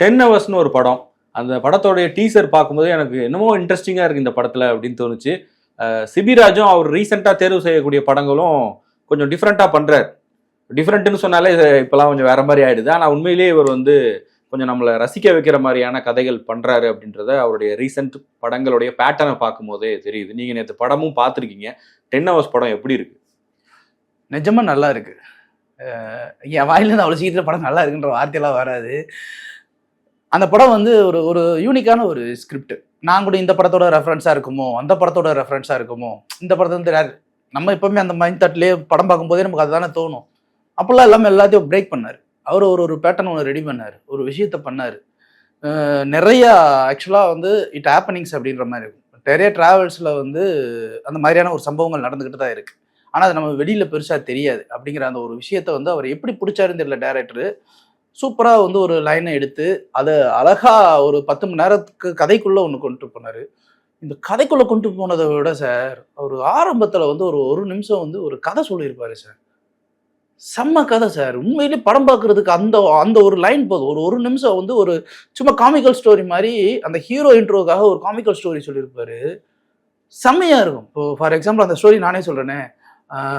Ten ஹவர்ஸ்னு ஒரு படம். அந்த படத்தோடைய டீசர் பார்க்கும்போது எனக்கு என்னமோ இன்ட்ரெஸ்டிங்காக இருக்குது இந்த படத்தில் அப்படின்னு தோணுச்சு. சிபிராஜும் அவர் ரீசெண்டாக தேர்வு செய்யக்கூடிய படங்களும் கொஞ்சம் டிஃப்ரெண்ட்டாக பண்ணுறார் டிஃப்ரெண்ட்டுன்னு சொன்னாலே இப்போலாம் கொஞ்சம் வேற மாதிரி ஆயிடுது. ஆனால் உண்மையிலேயே இவர் வந்து கொஞ்சம் நம்மளை ரசிக்க வைக்கிற மாதிரியான கதைகள் பண்ணுறாரு அப்படின்றத அவருடைய ரீசெண்ட் படங்களுடைய பேட்டர்னை பார்க்கும்போதே தெரியுது. நீங்கள் நேற்று படமும் பார்த்துருக்கீங்க. டென் ஹவர்ஸ் படம் எப்படி இருக்கு? நிஜமாக நல்லா இருக்கு. என் வாயிலேருந்து அவ்வளோ சீக்கிரம் படம் நல்லா இருக்குன்ற வார்த்தையெல்லாம் வராது. அந்த படம் வந்து ஒரு ஒரு யூனிக்கான ஒரு ஸ்கிரிப்ட் நான் கூட இந்த படத்தோட ரெஃபரன்ஸாக இருக்குமோ? அந்த படத்தோட ரெஃபரன்ஸாக இருக்குமோ? இந்த படத்தை வந்து யார் நம்ம எப்பவுமே அந்த மைண்ட் தாட்லேயே படம் பார்க்கும்போதே நமக்கு அதுதானே தோணும். அப்போல்லாம் எல்லாமே எல்லாத்தையும் பிரேக் பண்ணார். அவர் ஒரு ஒரு பேட்டர்ன் ஒன்று ரெடி பண்ணார். ஒரு விஷயத்த பண்ணார். நிறையா ஆக்சுவலாக வந்து இட் ஹேப்பனிங்ஸ் அப்படின்ற மாதிரி இருக்கும். நிறைய ட்ராவல்ஸில் வந்து அந்த மாதிரியான ஒரு சம்பவங்கள் நடந்துக்கிட்டு தான் இருக்குது ஆனால் அது நம்ம வெளியில் பெருசாக தெரியாது அப்படிங்கிற அந்த ஒரு விஷயத்த வந்து அவர் எப்படி பிடிச்சாருன்னு தெரியல டேரக்டரு சூப்பராக வந்து ஒரு லைனை எடுத்து அதை அழகா ஒரு பத்து மணி நேரத்துக்கு கதைக்குள்ளே ஒன்று கொண்டு போனார். இந்த கதைக்குள்ளே கொண்டு போனதை விட சார் அவர் ஆரம்பத்தில் வந்து ஒரு ஒரு நிமிஷம் வந்து ஒரு கதை சொல்லியிருப்பாரு சார். செம்ம கதை சார். உண்மையிலே படம் பார்க்கறதுக்கு அந்த அந்த ஒரு லைன் போதும். ஒரு ஒரு நிமிஷம் வந்து ஒரு சும்மா காமிக்கல் ஸ்டோரி மாதிரி அந்த ஹீரோ இன்ட்ரோக்காக ஒரு காமிக்கல் ஸ்டோரி சொல்லியிருப்பாரு. செம்மையாக இருக்கும். இப்போ ஃபார் எக்ஸாம்பிள் அந்த ஸ்டோரி நானே சொல்கிறேனே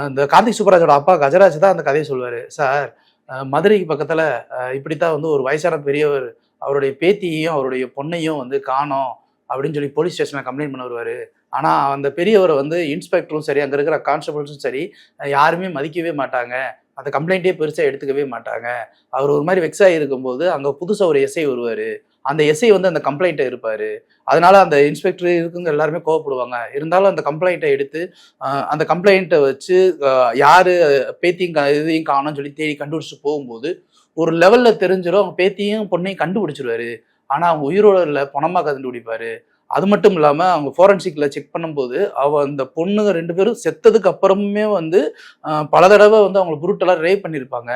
இந்த கார்த்திக் சுப்பராஜோட அப்பா கஜராஜ் தான் அந்த கதையை சொல்லுவார் சார் மதுரைக்கு பக்கத்தில் இப்படித்தான் வந்து ஒரு வயசான பெரியவர் அவருடைய பேத்தியையும் அவருடைய பொண்ணையும் வந்து காணோம் அப்படின்னு சொல்லி போலீஸ் ஸ்டேஷனில் கம்ப்ளைண்ட் பண்ண வருவார். ஆனால் அந்த பெரியவரை வந்து இன்ஸ்பெக்டரும் சரி அங்கே இருக்கிற கான்ஸ்டபிள்ஸும் சரி யாருமே மதிக்கவே மாட்டாங்க. அந்த கம்ப்ளைண்ட்டே பெருசாக எடுத்துக்கவே மாட்டாங்க. அவர் ஒரு மாதிரி வெக்ஸாக இருக்கும்போது அங்கே புதுசாக ஒரு எஸ்ஐ வருவார். அந்த எஸ்ஐ வந்து அந்த கம்ப்ளைண்ட்டை இருப்பார். அதனால அந்த இன்ஸ்பெக்டர் இருக்குங்க எல்லாருமே கோவப்படுவாங்க. இருந்தாலும் அந்த கம்ப்ளைண்ட்டை எடுத்து அந்த கம்ப்ளைண்ட்டை வச்சு யார் பேத்தியும் கா- இதையும் காணோம்னு சொல்லி தேடி கண்டுபிடிச்சிட்டு போகும்போது ஒரு லெவலில் தெரிஞ்சிடும் அவங்க பேத்தியும் பொண்ணையும் கண்டுபிடிச்சிருவாரு. ஆனால் அவங்க உயிரோட இல்லை பணமாக கண்டுபிடிப்பாரு. அது மட்டும் இல்லாமல் அவங்க ஃபோரன்சிக்கில் செக் பண்ணும்போது அவ அந்த பொண்ணுங்க ரெண்டு பேரும் செத்ததுக்கு அப்புறமே வந்து பல தடவை வந்து அவங்களை புருட்டெல்லாம் ரேப் பண்ணியிருப்பாங்க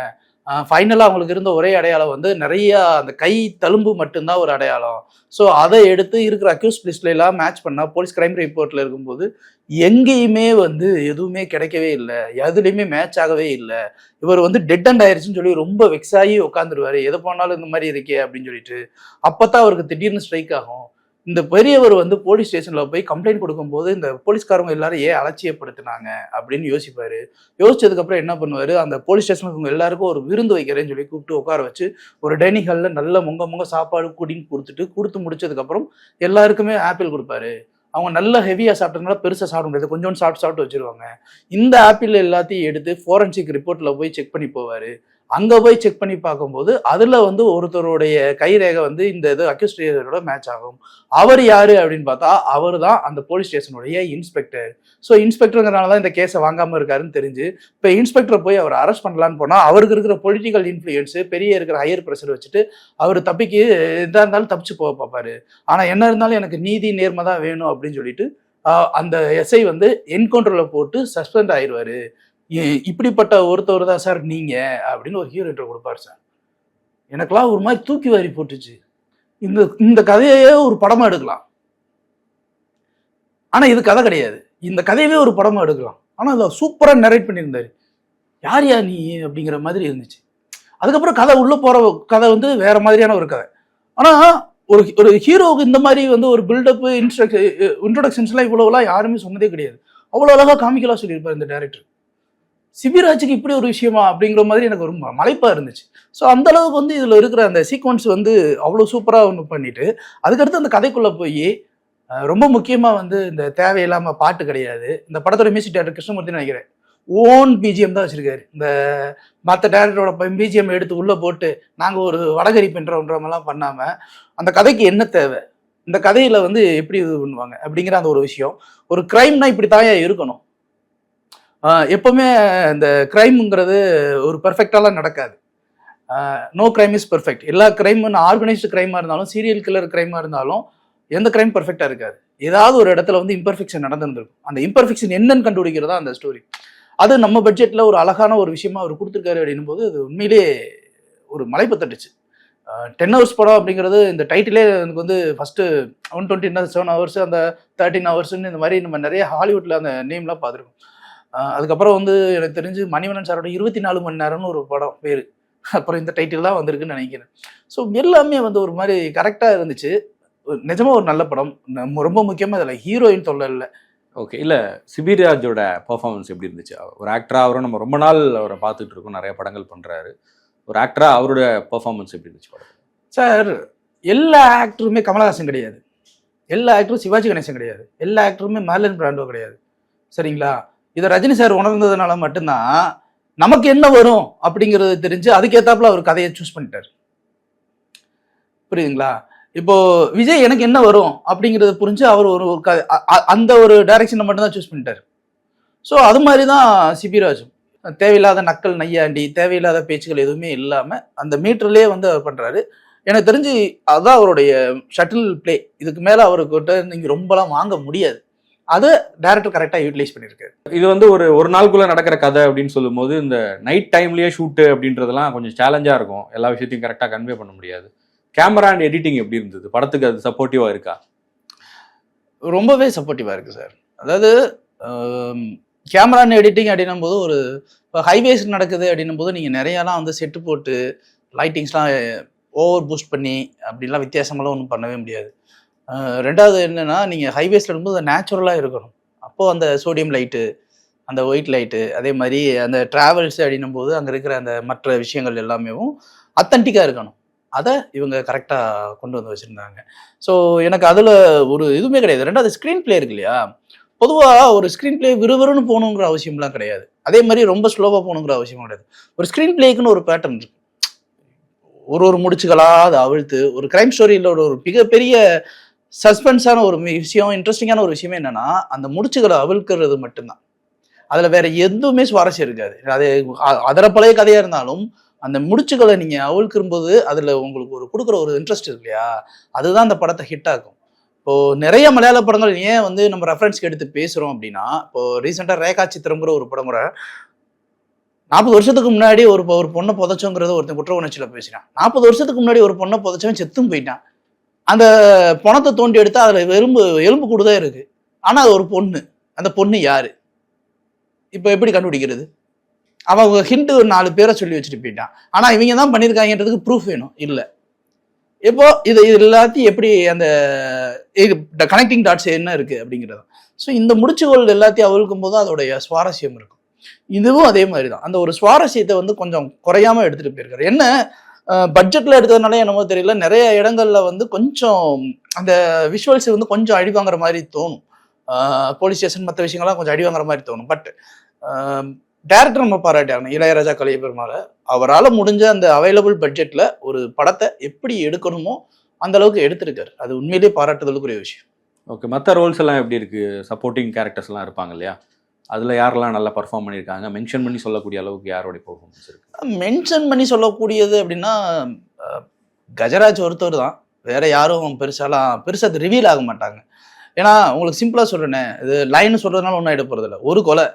ஃபைனலாக அவங்களுக்கு இருந்த ஒரே அடையாளம் வந்து நிறைய அந்த கை தழும்பு மட்டும்தான் ஒரு அடையாளம். ஸோ அதை எடுத்து இருக்கிற அக்யூஸ் லிஸ்ட்ல எல்லாம் மேட்ச் பண்ணால் போலீஸ் கிரைம் ரிப்போர்ட்டில் இருக்கும்போது எங்கேயுமே வந்து எதுவுமே கிடைக்கவே இல்லை. எதுலேயுமே மேட்ச் ஆகவே இல்லை. இவர் வந்து டெட் அண்ட் ஆயிடுச்சுன்னு சொல்லி ரொம்ப வெக்ஸாகி ஆகி உட்காந்துருவாரு எதை போனாலும் இந்த மாதிரி இருக்கே அப்படின்னு சொல்லிட்டு. அப்போ தான் அவருக்கு திடீர்னு ஸ்ட்ரைக் ஆகும். இந்த பெரியவர் வந்து போலீஸ் ஸ்டேஷன்ல போய் கம்ப்ளைண்ட் கொடுக்கும்போது இந்த போலீஸ்காரங்க எல்லாரும் ஏன் அலட்சியப்படுத்தினாங்க அப்படின்னு யோசிப்பாரு. யோசிச்சதுக்கு அப்புறம் என்ன பண்ணுவாரு? அந்த போலீஸ் ஸ்டேஷனுக்கு எல்லாருக்கும் ஒரு விருந்து வைக்கிறேன்னு சொல்லி கூப்பிட்டு உட்கார வச்சு ஒரு டைனிங் ஹாலில் நல்ல முங்க முங்க சாப்பாடு கூட்டின்னு கொடுத்துட்டு கொடுத்து முடிச்சதுக்கு அப்புறம் எல்லாருக்குமே ஆப்பிள் கொடுப்பாரு. அவங்க நல்ல ஹெவியாக சாப்பிட்டதுனால பெருசாக சாப்பிட முடியாது. கொஞ்சோண்டு சாப்பிட்டு சாப்பிட்டு வச்சிருவாங்க. இந்த ஆப்பிள் எல்லாத்தையும் எடுத்து ஃபோரன்சிக் ரிப்போர்ட்டில் போய் செக் பண்ணி போவார். அங்கே போய் செக் பண்ணி பார்க்கும்போது அதில் வந்து ஒருத்தருடைய கைரேகை வந்து இந்த இது அக்யூஸ்டரோட மேட்ச் ஆகும். அவர் யார் அப்படின்னு பார்த்தா அவர் தான் அந்த போலீஸ் ஸ்டேஷனுடைய இன்ஸ்பெக்டர் ஸோ இன்ஸ்பெக்டருங்கிறனால தான் இந்த கேஸை வாங்காமல் இருக்காருன்னு தெரிஞ்சு இப்போ இன்ஸ்பெக்டரை போய் அவர் அரெஸ்ட் பண்ணலான்னு போனால் அவருக்கு இருக்கிற பொலிட்டிக்கல் இன்ஃப்ளூயன்ஸு பெரிய இருக்கிற ஹையர் ப்ரெஷர் வச்சுட்டு அவர் தப்பிக்கு எதாக இருந்தாலும் தப்பிச்சு போக பார்ப்பாரு. ஆனால் என்ன இருந்தாலும் எனக்கு நீதி நேர்மை தான் வேணும் அப்படின்னு சொல்லிட்டு அந்த எஸ்ஐ வந்து என்கவுண்டரில் போட்டு சஸ்பெண்ட் ஆயிடுவார் இப்படிப்பட்ட ஒருத்தவர் தான் சார் நீங்க அப்படின்னு ஒரு ஹீரோ இன்ட்ரோ கொடுப்பாரு சார். எனக்கெல்லாம் ஒரு மாதிரி தூக்கி வாரி போட்டுச்சு. இந்த இந்த கதையே ஒரு படமாக எடுக்கலாம். ஆனால் இது கதை கிடையாது. இந்த கதையவே ஒரு படமாக எடுக்கலாம். ஆனால் அதை சூப்பராக நரேட் பண்ணியிருந்தாரு. யார் யா நீ அப்படிங்கிற மாதிரி இருந்துச்சு. அதுக்கப்புறம் கதை உள்ளே போகிற கதை வந்து வேறு மாதிரியான ஒரு கதை. ஆனால் ஒரு ஒரு ஹீரோவுக்கு இந்த மாதிரி வந்து ஒரு பில்டப்பு இன்ஸ்ட்ரக்ஷன் இன்ட்ரோடக்ஷன்ஸ்லாம் இவ்வளவுலாம் யாருமே சொன்னதே கிடையாது. அவ்வளோ அழகாக காமிக்கலாக சொல்லியிருப்பார் இந்த டேரக்டர் சிபிராஜுக்கு இப்படி ஒரு விஷயமா அப்படிங்கிற மாதிரி எனக்கு ரொம்ப மலைப்பா இருந்துச்சு. ஸோ அந்த அளவுக்கு வந்து இதில் இருக்கிற அந்த சீக்வன்ஸ் வந்து அவ்வளோ சூப்பராக ஒன்று பண்ணிட்டு அதுக்கடுத்து அந்த கதைக்குள்ளே போய் ரொம்ப முக்கியமாக வந்து இந்த தேவையில்லாமல் பாட்டு கிடையாது. இந்த படத்தோட மியூசிக் டேரக்டர் கிருஷ்ணமூர்த்தி நினைக்கிறேன். ஓன் பிஜிஎம் தான் வச்சிருக்காரு. இந்த மற்ற டேரக்டரோட பிஜிஎம் எடுத்து உள்ளே போட்டு நாங்கள் ஒரு வடகரி பண்ணுறோன்றமெல்லாம் பண்ணாமல் அந்த கதைக்கு என்ன தேவை? இந்த கதையில் வந்து எப்படி இது பண்ணுவாங்க? அப்படிங்கிற அந்த ஒரு விஷயம். ஒரு க்ரைம்னா இப்படி தாயா இருக்கணும்? எப்பவுமே இந்த கிரைம்ங்கிறது ஒரு பெர்ஃபெக்டாலாம் நடக்காது. நோ கிரைம் இஸ் பெர்ஃபெக்ட் எல்லா கிரைமும் ஆர்கனைஸ்டு கிரைமாக இருந்தாலும் சீரியல் கில்லர் கிரைமாக இருந்தாலும் எந்த கிரைம் பெர்ஃபெக்டாக இருக்காது. ஏதாவது ஒரு இடத்துல வந்து இம்பர்ஃபெக்ஷன் நடந்திருந்திருக்கும். அந்த இம்பர்ஃபெக்ஷன் என்னன்னு கண்டுபிடிக்கிறதா அந்த ஸ்டோரி அது நம்ம பட்ஜெட்டில் ஒரு அழகான ஒரு விஷயமா அவர் கொடுத்துருக்காரு அப்படின்னும் போது அது உண்மையிலேயே ஒரு மலைப்பு தட்டுச்சு. டென் ஹவர்ஸ் படம் அப்படிங்கிறது இந்த டைட்டிலே எனக்கு வந்து first one twenty seven hours அந்த தேர்ட்டின் ஹவர்ஸ்னு இந்த மாதிரி நம்ம நிறைய ஹாலிவுட்டில் அந்த நேம்லாம் பார்த்துருக்கோம். அதுக்கப்புறம் வந்து எனக்கு தெரிஞ்சு மணிவண்ணன் சாரோட இருபத்தி நாலு மணி நேரம்னு ஒரு படம் பேர் அப்புறம் இந்த டைட்டில் தான் வந்திருக்குன்னு நினைக்கிறேன். ஸோ எல்லாமே வந்து ஒரு மாதிரி கரெக்டாக இருந்துச்சு. ஒரு- நிஜமா ஒரு நல்ல படம். நம்ம ரொம்ப முக்கியமாக இதில் ஹீரோயின் தொல்லை இல்லை. ஓகே இல்லை சிபிராஜோட பெர்ஃபார்மன்ஸ் எப்படி இருந்துச்சு? ஒரு ஆக்டரா அவரும் நம்ம ரொம்ப நாள் அவரை பார்த்துட்டு இருக்கோம் நிறைய படங்கள் பண்றாரு. ஒரு ஆக்டரா அவரோட பெர்ஃபார்மன்ஸ் எப்படி இருந்துச்சு படம்? சார் எல்லா ஆக்டருமே கமலஹாசன் கிடையாது. எல்லா ஆக்டரும் சிவாஜி கணேசன் கிடையாது. எல்லா ஆக்டருமே மேர்லன் பிராண்டோ கிடையாது. சரிங்களா? இதை ரஜினி சார் உணர்ந்ததுனால மட்டும்தான் நமக்கு என்ன வரும் அப்படிங்கிறது தெரிஞ்சு அதுக்கேத்தாப்புல அவர் கதையை சூஸ் பண்ணிட்டார். புரியுதுங்களா? இப்போ விஜய் எனக்கு என்ன வரும் அப்படிங்கிறத புரிஞ்சு அவர் ஒரு ஒரு கதை அந்த ஒரு டைரக்ஷனை மட்டும்தான் சூஸ் பண்ணிட்டார். ஸோ அது மாதிரி தான் சிபிராஜும். தேவையில்லாத நக்கல் நையாண்டி தேவையில்லாத பேச்சுகள் எதுவுமே இல்லாமல் அந்த மீட்டர்லேயே வந்து அவர் பண்ணுறாரு எனக்கு தெரிஞ்சு அதுதான் அவருடைய ஷட்டில் ப்ளே இதுக்கு மேலே அவர்கிட்ட நீங்கள் ரொம்பலாம் வாங்க முடியாது. அதை டேரக்டர் கரெக்டாக யூட்டிலைஸ் பண்ணியிருக்காரு இது வந்து ஒரு ஒரு நாளுக்குள்ள நடக்கிற கதை அப்படின்னு சொல்லும்போது இந்த நைட் டைம்லயே ஷூட்டு அப்படின்றதெல்லாம் கொஞ்சம் சேலஞ்சா இருக்கும். எல்லா விஷயத்தையும் கரெக்டாக கன்வே பண்ண முடியாது. கேமரா அண்ட் எடிட்டிங் எப்படி இருந்தது? படத்துக்கு அது சப்போர்ட்டிவா இருக்கா? ரொம்பவே சப்போர்ட்டிவாக இருக்குது சார் அதாவது கேமரா எடிட்டிங் அப்படின்னும் போது ஒரு இப்போ ஹைவேஸ் நடக்குது அப்படின்னும் போது நீங்கள் நிறையாலாம் வந்து செட்டு போட்டு லைட்டிங்ஸ்லாம் ஓவர் பூஸ்ட் பண்ணி அப்படிலாம் வித்தியாசமெல்லாம் ஒன்றும் பண்ணவே முடியாது. ரெண்டாவது என்னன்னா நீங்கள் ஹைவேஸில் இருக்கும்போது நேச்சுரலாக இருக்கணும். அப்போது அந்த சோடியம் லைட்டு அந்த ஒயிட் லைட்டு அதே மாதிரி அந்த ட்ராவல்ஸ் அப்படின்னும் போது அங்கே இருக்கிற அந்த மற்ற விஷயங்கள் எல்லாமேவும் அத்தன்டிக்காக இருக்கணும். அதை இவங்க கரெக்டாக கொண்டு வந்து வச்சுருந்தாங்க. ஸோ எனக்கு அதில் ஒரு இதுவுமே கிடையாது. ரெண்டாவது ஸ்க்ரீன் பிளே இருக்கு இல்லையா? பொதுவாக ஒரு ஸ்க்ரீன் பிளே விறுவிறுன்னு போகணுங்கிற அவசியம்லாம் கிடையாது. அதே மாதிரி ரொம்ப ஸ்லோவாக போகணுங்கிற அவசியம் கிடையாது. ஒரு ஸ்க்ரீன் பிளேக்குன்னு ஒரு பேட்டர்ன் இருக்கு. ஒரு ஒரு முடிச்சுகளா அதை அவிழ்த்து ஒரு கிரைம் ஸ்டோரியில் ஒரு மிகப்பெரிய சஸ்பென்ஸான ஒரு விஷயம் இன்ட்ரெஸ்டிங்கான ஒரு விஷயம் என்னன்னா அந்த முடிச்சுகளை அவிழ்க்கிறது மட்டும்தான். அதில் வேற எதுவுமே சுவாரஸ்யம் இருக்காது. அது அதர பழைய கதையாக இருந்தாலும் அந்த முடிச்சுகளை நீங்கள் அவிழ்க்கும்போது அதில் உங்களுக்கு ஒரு கொடுக்குற ஒரு இன்ட்ரெஸ்ட் இருக்கு இல்லையா? அதுதான் அந்த படத்தை ஹிட் ஆகும் இப்போ நிறைய மலையாள படங்கள் ஏன் வந்து நம்ம ரெஃபரன்ஸ்க்கு எடுத்து பேசுறோம் அப்படின்னா இப்போ ரீசெண்டாக ரேகா சித்திரம்ங்கிற ஒரு படம் கூட நாற்பது வருஷத்துக்கு முன்னாடி ஒரு ஒரு பொண்ணை புதைச்சோங்கிறத ஒருத்தன் குற்ற உணர்ச்சியில் பேசினான் நாற்பது வருஷத்துக்கு முன்னாடி ஒரு பொண்ணை புதைச்சவன் செத்தும் போயிட்டான். அந்த பணத்தை தோண்டி எடுத்தா அதுல எலும்பு எலும்பு கூடுதான் இருக்கு. ஆனால் அது ஒரு பொண்ணு. அந்த பொண்ணு யாரு? இப்போ எப்படி கண்டுபிடிக்கிறது? அவன் ஹிண்ட் ஒரு நாலு பேரை சொல்லி வச்சுட்டு போயிட்டான். ஆனால் இவங்க தான் பண்ணியிருக்காங்கன்றதுக்கு ப்ரூஃப் வேணும். இல்லை. இப்போ இது இது எல்லாத்தையும் எப்படி அந்த இது கனெக்டிங் டாட்ஸ் என்ன இருக்குது அப்படிங்கிறது. ஸோ இந்த முடிச்சுகள் எல்லாத்தையும் அவருக்கும் போது அதோடைய சுவாரஸ்யம் இருக்கும். இதுவும் அதே மாதிரி தான் அந்த ஒரு சுவாரஸ்யத்தை வந்து கொஞ்சம் குறையாம எடுத்துகிட்டு போயிருக்காரு. என்ன? பட்ஜெட்ல எடுத்ததுனால என்னமோ தெரியல. நிறைய இடங்கள்ல வந்து கொஞ்சம் அந்த விஷுவல்ஸ் வந்து கொஞ்சம் அடி வாங்குற மாதிரி தோணும். போலீஸ் ஸ்டேஷன் மற்ற விஷயங்கள்லாம் கொஞ்சம் அடி வாங்குற மாதிரி தோணும். பட் டேரக்டர் நம்ம பாராட்டியாங்க இளையராஜா கலைய பெருமாளை அவரால் முடிஞ்ச அந்த அவைலபிள் பட்ஜெட்ல ஒரு படத்தை எப்படி எடுக்கணுமோ அந்த அளவுக்கு எடுத்திருக்காரு. அது உண்மையிலேயே பாராட்டுதலுக்குரிய விஷயம். ஓகே மற்ற ரோல்ஸ் எல்லாம் எப்படி இருக்கு? சப்போர்ட்டிங் கேரக்டர்ஸ் எல்லாம் இருப்பாங்க இல்லையா? அதில் யாரெல்லாம் நல்லா பர்ஃபார்ம் பண்ணியிருக்காங்க? மென்ஷன் பண்ணி சொல்லக்கூடிய அளவுக்கு யாரோட பர்ஃபார்மன்ஸ் இருக்கு? மென்ஷன் பண்ணி சொல்லக்கூடியது அப்படின்னா கஜராஜ் ஒருத்தர் தான். வேற யாரும் பெருசாலாம் பெருசாக அது ரிவீல் ஆக மாட்டாங்க. ஏன்னா உங்களுக்கு சிம்பிளாக சொல்கிறேனே இது லைன் சொல்கிறதுனால ஒன்றும் எடுக்க போகிறதில்ல ஒரு கொலை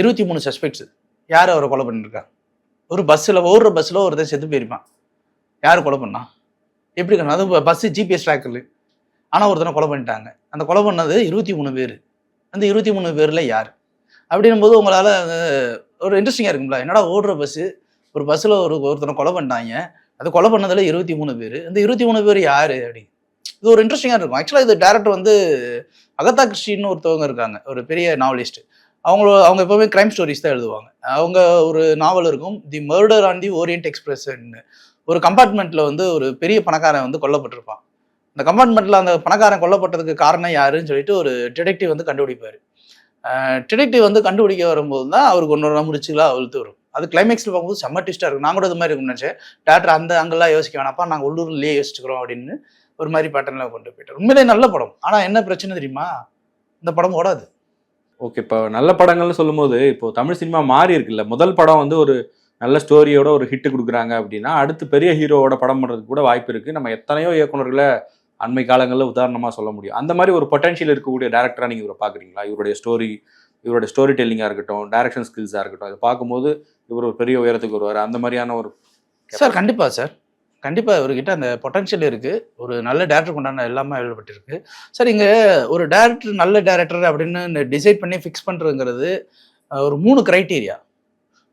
இருபத்தி மூணு சஸ்பெக்ட்ஸ் யார் அவரை கொலை பண்ணிருக்கா? ஒரு பஸ்ஸில் ஓடுற பஸ்ஸில் ஒருத்தன் செத்து போயிருப்பான். யார் கொலை பண்ணா? எப்படி அது பஸ்ஸு ஜிபிஎஸ் ட்ராக்கர் ஆனால் ஒருத்தனை கொலை பண்ணிட்டாங்க. அந்த கொலை பண்ணது இருபத்தி மூணு பேர். அந்த இருபத்தி மூணு பேரில் யார்? அப்படின்னும் போது உங்களால் ஒரு இன்ட்ரெஸ்டிங்காக இருக்கும்ல. என்னடா ஓடுற பஸ்ஸு ஒரு பஸ்ஸில் ஒரு ஒருத்தனை கொலை பண்ணிட்டாங்க அது கொலை பண்ணதில் இருபத்தி மூணு பேர். இந்த இருபத்தி மூணு பேர் யார்? அப்படி. இது ஒரு இன்ட்ரெஸ்டிங்காக இருக்கும். ஆக்சுவலாக இது டேரக்டர் வந்து அகதா கிருஷ்ணின்னு ஒருத்தவங்க இருக்காங்க. ஒரு பெரிய நாவலிஸ்ட் அவங்கள அவங்க எப்போவுமே கிரைம் ஸ்டோரிஸ் தான் எழுதுவாங்க. அவங்க ஒரு நாவல் இருக்கும். The murder on the orient எக்ஸ்பிரஸ்ன்னு ஒரு கம்பார்ட்மெண்ட்டில் வந்து ஒரு பெரிய பணக்காரன் வந்து கொல்லப்பட்டிருப்பான். அந்த கம்பார்ட்மெண்ட்டில் அந்த பணக்காரன் கொல்லப்பட்டதுக்கு காரணம் யாருன்னு சொல்லிட்டு ஒரு டிடெக்டிவ் வந்து கண்டுபிடிப்பார். டிடெக்டிவ் வந்து கண்டுபிடிக்க வரும்போது தான் அவருக்கு ஒன்றொரு முடிச்சுகளா அழுத்து வரும். அது கிளைமேக்ஸில் பார்க்கும்போது செம்ம டிஸ்டாக இருக்கும். நான் கூட இது மாதிரி இருக்கும்னு நினச்சேன். டேரக்டர் அந்த அங்கெல்லாம் யோசிக்க வேணாப்பா நாங்கள் உள்ளூர்லேயே யோசிச்சுக்கிறோம் அப்படின்னு ஒரு மாதிரி பேட்டர்னில் கொண்டு போயிட்டார். உண்மையிலே நல்ல படம். ஆனால் என்ன பிரச்சனை தெரியுமா? இந்த படம் ஓடாது. ஓகே இப்போ நல்ல படங்கள்னு சொல்லும்போது இப்போ தமிழ் சினிமா மாறி இருக்குல்ல. முதல் படம் வந்து ஒரு நல்ல ஸ்டோரியோட ஒரு ஹிட் கொடுக்குறாங்க அப்படின்னா அடுத்து பெரிய ஹீரோவோட படம் பண்ணுறதுக்கு கூட வாய்ப்பு இருக்குது நம்ம எத்தனையோ இயக்குனர்களை அண்மை காலங்களில் உதாரணமாக சொல்ல முடியும். அந்த மாதிரி ஒரு பொட்டன்ஷியல் இருக்கக்கூடிய டேரக்டராக நீங்கள் இவரை பார்க்குறீங்களா? இவருடைய ஸ்டோரி இவருடைய ஸ்டோரி டெல்லிங்காக இருக்கட்டும் டேரக்ஷன் ஸ்கில்ஸாக இருக்கட்டும் இதை பார்க்கும்போது இவர் ஒரு பெரிய உயரத்துக்கு வருவார். அந்த மாதிரியான ஒரு சார் கண்டிப்பாக சார் கண்டிப்பாக இவர்கிட்ட அந்த பொட்டன்ஷியல் இருக்குது ஒரு நல்ல டேரக்டர் கொண்டான எல்லாமே எழுதப்பட்டிருக்கு சார் இங்கே ஒரு டேரக்டர் நல்ல டேரக்டர் அப்படின்னு டிசைட் பண்ணி ஃபிக்ஸ் பண்ணுறதுங்கிறது ஒரு மூணு க்ரைட்டீரியா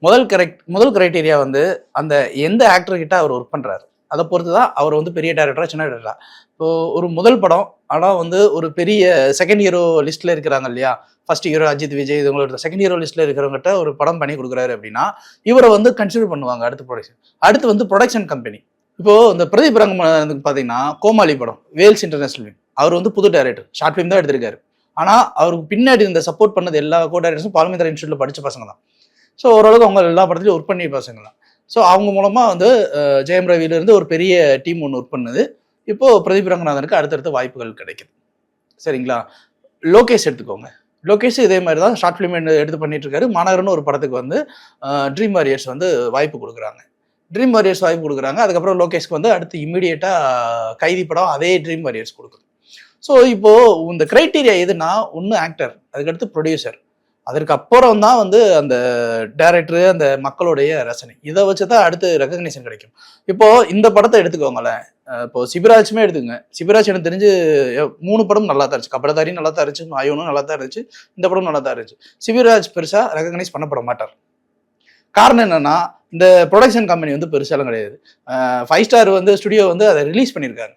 முதல் கரெக்ட் முதல் கிரைட்டீரியா வந்து அந்த எந்த ஆக்டர்கிட்ட அவர் ஒர்க் பண்ணுறாரு அதை பொறுத்து தான் அவர் வந்து பெரிய டேரக்டரா சின்ன டேரக்டரா இப்போ ஒரு முதல் படம் ஆனால் வந்து ஒரு பெரிய செகண்ட் ஹீரோ லிஸ்ட்ல இருக்கிறாங்க இல்லையா? ஃபர்ஸ்ட் ஹீரோ அஜித் விஜய் இவங்களோட செகண்ட் ஹீரோ லிஸ்ட்ல இருக்கிறவங்ககிட்ட ஒரு படம் பண்ணி கொடுக்குறாரு அப்படின்னா இவரை வந்து கன்சிடர் பண்ணுவாங்க அடுத்த ப்ரொடக்ஷன் அடுத்து வந்து ப்ரொடக்ஷன் கம்பெனி இப்போ இந்த பிரதீப் ரங்கமனுக்கு பார்த்தீங்கன்னா கோமாளி படம் வேல்ஸ் இன்டர்நேஷனல் ஃபிலிம் அவர் வந்து புது டைரக்டர் ஷார்ட் ஃபிலிம் தான் எடுத்திருக்காரு. ஆனால் அவருக்கு பின்னாடி இந்த சப்போர்ட் பண்ணது எல்லா கோ டைரக்டர்ஸும் பால்மேந்திரா இன்ஸ்டியூட்டில் படித்த பசங்க தான். ஸோ ஓரளவுக்கு அவங்க எல்லா படத்துலையும் ஒர்க் பண்ணி பசங்க தான். ஸோ அவங்க மூலமாக வந்து ஜெயம் ரவியிலிருந்து ஒரு பெரிய டீம் ஒன்று ஒர்க் பண்ணுது. இப்போது பிரதீப் ரங்கநாதனுக்கு அடுத்தடுத்த வாய்ப்புகள் கிடைக்குது. சரிங்களா? லோகேஷ் எடுத்துக்கோங்க. லோகேஷ் இதே மாதிரி தான் ஷார்ட் ஃபிலிம் எடுத்து பண்ணிட்டு இருக்காரு. மாநகரம்னு ஒரு படத்துக்கு வந்து ட்ரீம் வாரியர்ஸ் வந்து வாய்ப்பு கொடுக்குறாங்க. ட்ரீம் வாரியர்ஸ் வாய்ப்பு கொடுக்குறாங்க. அதுக்கப்புறம் லோகேஷ்க்கு வந்து அடுத்து இம்மிடியேட்டாக கைதி படம் அதே ட்ரீம் வாரியர்ஸ் கொடுக்குது. ஸோ இப்போது இந்த க்ரைட்டீரியா எதுனா ஒன்று ஆக்டர் அதுக்கடுத்து ப்ரொடியூசர் அதற்கு அப்புறம் தான் வந்து அந்த டேரக்டரு அந்த மக்களுடைய ரசனை. இதை வச்சு தான் அடுத்து ரெகக்னேஷன் கிடைக்கும். இப்போது இந்த படத்தை எடுத்துக்கோங்களேன். இப்போ சிபிராஜுமே எடுத்துங்க சிவராஜ் எனக்கு தெரிஞ்சு மூணு படம் நல்லா தான் இருந்துச்சு. கபடதாரி நல்லா தான் இருந்துச்சு ஆயோனும் நல்லா தான் இருந்துச்சு இந்த படம் நல்லா தான் இருந்துச்சு. சிபிராஜ் பெருசாக ரெகக்னைஸ் பண்ணப்பட மாட்டார் காரணம் என்னன்னா இந்த ப்ரொடக்ஷன் கம்பெனி வந்து பெருசாலாம் கிடையாது. ஃபைவ் ஸ்டார் வந்து ஸ்டுடியோ வந்து அதை ரிலீஸ் பண்ணியிருக்காங்க.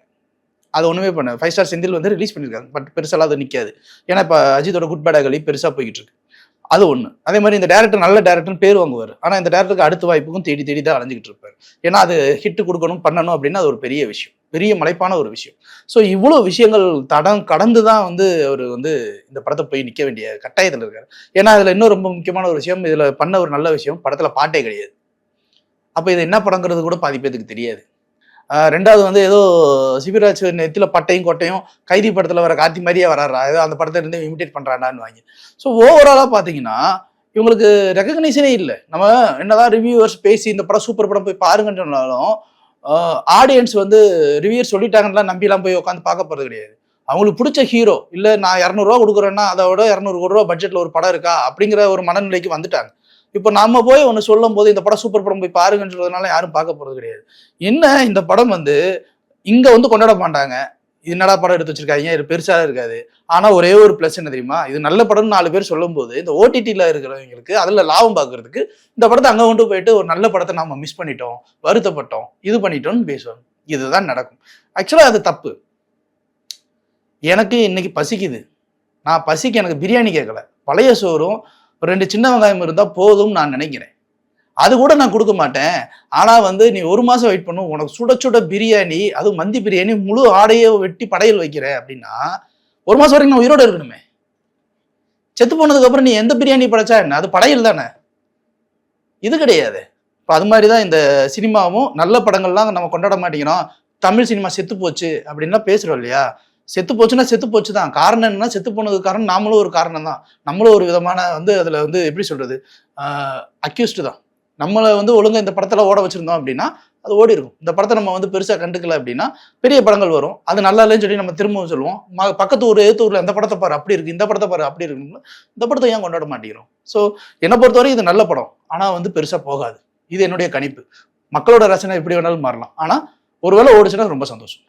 அது ஒன்றுமே பண்ண ஃபைவ் ஸ்டார் செந்தில் வந்து ரிலீஸ் பண்ணியிருக்காங்க. பட் பெருசாலாம் அது நிற்காது ஏன்னா இப்போ அஜித்தோட குட் பேட் அகலி பெருசாக போய்கிட்டு இருக்கு. அது ஒன்று அதே மாதிரி இந்த டேரக்டர் நல்ல டேரக்டர்னு பேர் வாங்குவார். ஆனால் இந்த டேரக்டருக்கு அடுத்த வாய்ப்புக்கும் தேடி தேடி தான் அலைஞ்சிக்கிட்டு இருப்பார். ஏன்னா அது ஹிட் கொடுக்கணும் பண்ணணும் அப்படின்னா அது ஒரு பெரிய விஷயம். பெரிய மலைப்பான ஒரு விஷயம். ஸோ இவ்வளோ விஷயங்கள் தடம் கடந்து தான் வந்து அவர் வந்து இந்த படத்தை போய் நிற்க வேண்டிய கட்டாயத்தில் இருக்கார். ஏன்னா அதில் இன்னும் ரொம்ப முக்கியமான ஒரு விஷயம் இதில் பண்ண ஒரு நல்ல விஷயம் படத்தில் பாட்டே கிடையாது. அப்போ இது என்ன படங்கிறது கூட பாதி பேத்துக்கு தெரியாது. ரெண்டாவது வந்து ஏதோ சிபிராஜ் நெத்தில பட்டையும் கொட்டையும் கைதி படத்தில் வர கார்த்தி மாதிரியே வராறா ஏதோ அந்த படத்தை இருந்து இமிடேட் பண்ணுறாண்டான்னு வாங்கி. ஸோ ஓவராலாக பார்த்தீங்கன்னா இவங்களுக்கு ரெகக்னைசனே இல்லை. நம்ம என்னதான் ரிவ்யூவர்ஸ் பேசி இந்த படம் சூப்பர் படம் போய் பாருங்கன்னு சொன்னாலும் ஆடியன்ஸ் வந்து ரிவ்யூர் சொல்லிட்டாங்கன்னா நம்பிலாம் போய் உட்காந்து பார்க்க போகிறது கிடையாது. அவங்களுக்கு பிடிச்ச ஹீரோ இல்லை நான் இரநூறுவா கொடுக்குறேன்னா அதோட இரநூறு கோடி ரூபா பட்ஜெட்டில் ஒரு படம் இருக்கா அப்படிங்கிற ஒரு மனநிலைக்கு வந்துட்டாங்க. இப்போ நம்ம போய் ஒன்று சொல்லும் போது இந்த படம் சூப்பர் படம் போய் பாருங்கன்னு சொல்றதுனால யாரும் பார்க்க போகிறது கிடையாது. என்ன இந்த படம் வந்து இங்கே வந்து கொண்டாட மாட்டாங்க. இது என்னடா படம் எடுத்து வச்சிருக்காங்க? இது பெருசாக இருக்காது. ஆனால் ஒரே ஒரு ப்ளஸ் என்ன தெரியுமா? இது நல்ல படம்னு நாலு பேர் சொல்லும்போது இந்த ஓடிடியில் இருக்கிறவங்களுக்கு அதில் லாபம் பார்க்கறதுக்கு இந்த படத்தை அங்கே கொண்டு போயிட்டு ஒரு நல்ல படத்தை நம்ம மிஸ் பண்ணிட்டோம் வருத்தப்பட்டோம் இது பண்ணிட்டோம்னு பேசுவாங்க. இதுதான் நடக்கும். ஆக்சுவலாக அது தப்பு. எனக்கு இன்னைக்கு பசிக்குது. நான் பசிக்கு எனக்கு பிரியாணி கேட்கல பழைய சோறும் ஒரு ரெண்டு சின்ன வெங்காயம் இருந்தால் போதும்னு நான் நினைக்கிறேன். அது கூட நான் கொடுக்க மாட்டேன். ஆனால் வந்து நீ ஒரு மாதம் வெயிட் பண்ணும் உனக்கு சுட சுட பிரியாணி அதுவும் மந்தி பிரியாணி முழு ஆடையை வெட்டி படையல் வைக்கிறேன் அப்படின்னா ஒரு மாதம் வரைக்கும் நான் உயிரோடு இருக்கணுமே. செத்து போனதுக்கப்புறம் நீ எந்த பிரியாணி படைச்சா என்ன? அது படையல் தானே. இது கிடையாது. இப்போ அது மாதிரி தான் இந்த சினிமாவும் நல்ல படங்கள்லாம் நம்ம கொண்டாட மாட்டேங்கிறோம். தமிழ் சினிமா செத்து போச்சு அப்படின்லாம் பேசுகிறோம் இல்லையா? செத்து போச்சுன்னா செத்து போச்சு தான் காரணம் என்னன்னா செத்து போனதுக்கு காரணம் நாமளும் ஒரு காரணம் தான் நம்மளும் ஒரு விதமான வந்து அதில் வந்து எப்படி சொல்றது? அக்யூஸ்டு தான். நம்மளை வந்து ஒழுங்காக இந்த படத்தில் ஓட வச்சுருந்தோம் அப்படின்னா அது ஓடி இருக்கும். இந்த படத்தை நம்ம வந்து பெருசாக கண்டுக்கல அப்படின்னா பெரிய படங்கள் வரும். அது நல்லா இல்லைன்னு சொல்லி நம்ம திரும்பவும் சொல்லுவோம். ம- பக்கத்து ஊர் ஏத்து ஊரில் இந்த படத்தை பாரு அப்படி இருக்கு இந்த படத்தை பாரு அப்படி இருக்கு. இந்த படத்தை ஏன் கொண்டாட மாட்டேங்கிறோம்? ஸோ என்னை பொறுத்தவரை இது நல்ல படம். ஆனால் வந்து பெருசாக போகாது. இது என்னுடைய கணிப்பு. மக்களோட ரசனை எப்படி வேணாலும் மாறலாம். ஆனால் ஒருவேளை ஓடிச்சுன்னா ரொம்ப சந்தோஷம்.